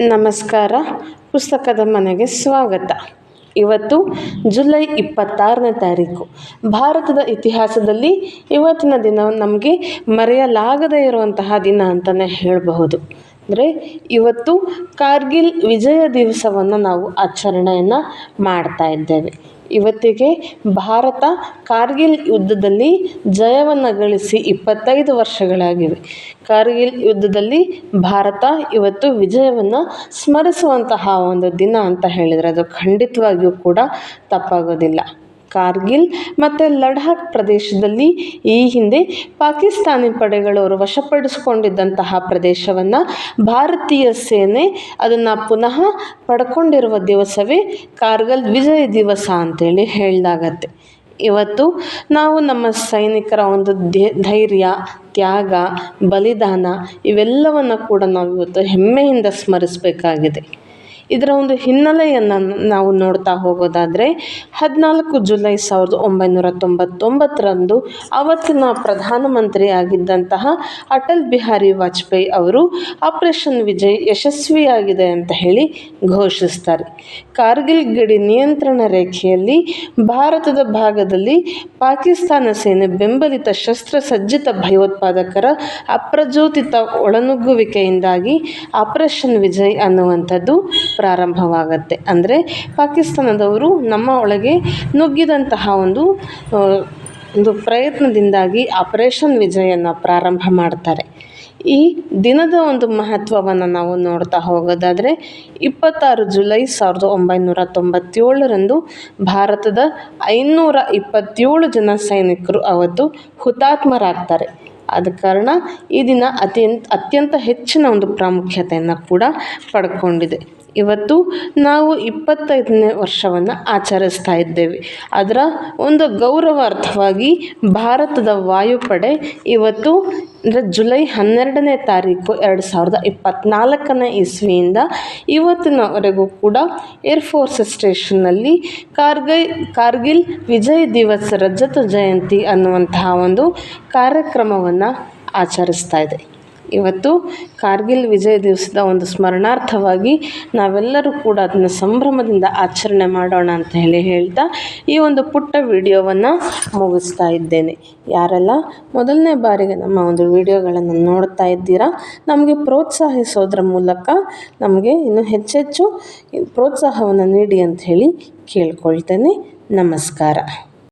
ನಮಸ್ಕಾರ. ಪುಸ್ತಕದ ಮನೆಗೆ ಸ್ವಾಗತ. ಇವತ್ತು ಜುಲೈ ಇಪ್ಪತ್ತಾರನೇ ತಾರೀಕು. ಭಾರತದ ಇತಿಹಾಸದಲ್ಲಿ ಇವತ್ತಿನ ದಿನ ನಮಗೆ ಮರೆಯಲಾಗದೇ ಇರುವಂತಹ ದಿನ ಅಂತಲೇ ಹೇಳಬಹುದು. ಅಂದರೆ ಇವತ್ತು ಕಾರ್ಗಿಲ್ ವಿಜಯ ದಿವಸವನ್ನು ನಾವು ಆಚರಣೆಯನ್ನು ಮಾಡ್ತಾ ಇದ್ದೇವೆ. ಇವತ್ತಿಗೆ ಭಾರತ ಕಾರ್ಗಿಲ್ ಯುದ್ಧದಲ್ಲಿ ಜಯವನ್ನು ಗಳಿಸಿ ಇಪ್ಪತ್ತೈದು ವರ್ಷಗಳಾಗಿವೆ. ಕಾರ್ಗಿಲ್ ಯುದ್ಧದಲ್ಲಿ ಭಾರತ ಇವತ್ತು ವಿಜಯವನ್ನು ಸ್ಮರಿಸುವಂತಹ ಒಂದು ದಿನ ಅಂತ ಹೇಳಿದರೆ ಅದು ಖಂಡಿತವಾಗಿಯೂ ಕೂಡ ತಪ್ಪಾಗೋದಿಲ್ಲ. ಕಾರ್ಗಿಲ್ ಮತ್ತು ಲಡಾಖ್ ಪ್ರದೇಶದಲ್ಲಿ ಈ ಹಿಂದೆ ಪಾಕಿಸ್ತಾನಿ ಪಡೆಗಳವರು ವಶಪಡಿಸಿಕೊಂಡಿದ್ದಂತಹ ಪ್ರದೇಶವನ್ನು ಭಾರತೀಯ ಸೇನೆ ಅದನ್ನು ಪುನಃ ಪಡ್ಕೊಂಡಿರುವ ದಿವಸವೇ ಕಾರ್ಗಿಲ್ ವಿಜಯ ದಿವಸ ಅಂತೇಳಿ ಹೇಳಿದಾಗತ್ತೆ. ಇವತ್ತು ನಾವು ನಮ್ಮ ಸೈನಿಕರ ಒಂದು ಧೈರ್ಯ, ತ್ಯಾಗ, ಬಲಿದಾನ ಇವೆಲ್ಲವನ್ನು ಕೂಡ ನಾವು ಇವತ್ತು ಹೆಮ್ಮೆಯಿಂದ ಸ್ಮರಿಸಬೇಕಾಗಿದೆ. ಇದರ ಒಂದು ಹಿನ್ನೆಲೆಯನ್ನು ನಾವು ನೋಡ್ತಾ ಹೋಗೋದಾದರೆ ಹದಿನಾಲ್ಕು ಜುಲೈ ಸಾವಿರದ ಒಂಬೈನೂರ ತೊಂಬತ್ತೊಂಬತ್ತರಂದು ಅವತ್ತಿನ ಪ್ರಧಾನಮಂತ್ರಿ ಆಗಿದ್ದಂತಹ ಅಟಲ್ ಬಿಹಾರಿ ವಾಜಪೇಯಿ ಅವರು ಆಪರೇಷನ್ ವಿಜಯ್ ಯಶಸ್ವಿಯಾಗಿದೆ ಅಂತ ಹೇಳಿ ಘೋಷಿಸ್ತಾರೆ. ಕಾರ್ಗಿಲ್ ಗಡಿ ನಿಯಂತ್ರಣ ರೇಖೆಯಲ್ಲಿ ಭಾರತದ ಭಾಗದಲ್ಲಿ ಪಾಕಿಸ್ತಾನ ಸೇನೆ ಬೆಂಬಲಿತ ಶಸ್ತ್ರಸಜ್ಜಿತ ಭಯೋತ್ಪಾದಕರ ಅಪ್ರಜ್ಯೋತಿತ ಒಳನುಗ್ಗುವಿಕೆಯಿಂದಾಗಿ ಆಪರೇಷನ್ ವಿಜಯ್ ಅನ್ನುವಂಥದ್ದು ಪ್ರಾರಂಭವಾಗತ್ತೆ. ಅಂದರೆ ಪಾಕಿಸ್ತಾನದವರು ನಮ್ಮ ಒಳಗೆ ನುಗ್ಗಿದಂತಹ ಒಂದು ಒಂದು ಪ್ರಯತ್ನದಿಂದಾಗಿ ಆಪರೇಷನ್ ವಿಜಯನ ಪ್ರಾರಂಭ ಮಾಡ್ತಾರೆ. ಈ ದಿನದ ಒಂದು ಮಹತ್ವವನ್ನು ನಾವು ನೋಡ್ತಾ ಹೋಗೋದಾದರೆ, ಇಪ್ಪತ್ತಾರು ಜುಲೈ ಸಾವಿರದ ಒಂಬೈನೂರ ತೊಂಬತ್ತೇಳರಂದು ಭಾರತದ ಐನೂರ ಇಪ್ಪತ್ತೇಳು ಜನ ಸೈನಿಕರು ಅವತ್ತು ಹುತಾತ್ಮರಾಗ್ತಾರೆ. ಆದ ಕಾರಣ ಈ ದಿನ ಅತ್ಯಂತ ಅತ್ಯಂತ ಹೆಚ್ಚಿನ ಒಂದು ಪ್ರಾಮುಖ್ಯತೆಯನ್ನು ಕೂಡ ಪಡ್ಕೊಂಡಿದೆ. ಇವತ್ತು ನಾವು ಇಪ್ಪತ್ತೈದನೇ ವರ್ಷವನ್ನು ಆಚರಿಸ್ತಾ ಇದ್ದೇವೆ. ಅದರ ಒಂದು ಗೌರವಾರ್ಥವಾಗಿ ಭಾರತದ ವಾಯುಪಡೆ ಇವತ್ತು ಅಂದರೆ ಜುಲೈ ಹನ್ನೆರಡನೇ ತಾರೀಕು ಎರಡು ಸಾವಿರದ ಇಪ್ಪತ್ತ್ನಾಲ್ಕನೇ ಇಸ್ವಿಯಿಂದ ಇವತ್ತಿನವರೆಗೂ ಕೂಡ ಏರ್ಫೋರ್ಸ್ ಸ್ಟೇಷನ್ನಲ್ಲಿ ಕಾರ್ಗೈ, ಕಾರ್ಗಿಲ್ ವಿಜಯ್ ದಿವಸ್ ರಜತ ಜಯಂತಿ ಅನ್ನುವಂತಹ ಒಂದು ಕಾರ್ಯಕ್ರಮವನ್ನು ಆಚರಿಸ್ತಾ ಇದೆ. ಇವತ್ತು ಕಾರ್ಗಿಲ್ ವಿಜಯ ದಿವಸದ ಒಂದು ಸ್ಮರಣಾರ್ಥವಾಗಿ ನಾವೆಲ್ಲರೂ ಕೂಡ ಅದನ್ನು ಸಂಭ್ರಮದಿಂದ ಆಚರಣೆ ಮಾಡೋಣ ಅಂತ ಹೇಳಿ ಹೇಳ್ತಾ ಈ ಒಂದು ಪುಟ್ಟ ವಿಡಿಯೋವನ್ನು ಮುಗಿಸ್ತಾ ಇದ್ದೇನೆ. ಯಾರೆಲ್ಲ ಮೊದಲನೇ ಬಾರಿಗೆ ನಮ್ಮ ಒಂದು ವಿಡಿಯೋಗಳನ್ನು ನೋಡ್ತಾ ಇದ್ದೀರಾ, ನಮಗೆ ಪ್ರೋತ್ಸಾಹಿಸೋದ್ರ ಮೂಲಕ ನಮಗೆ ಇನ್ನೂ ಹೆಚ್ಚೆಚ್ಚು ಪ್ರೋತ್ಸಾಹವನ್ನು ನೀಡಿ ಅಂತ ಹೇಳಿ ಕೇಳ್ಕೊಳ್ತೇನೆ. ನಮಸ್ಕಾರ.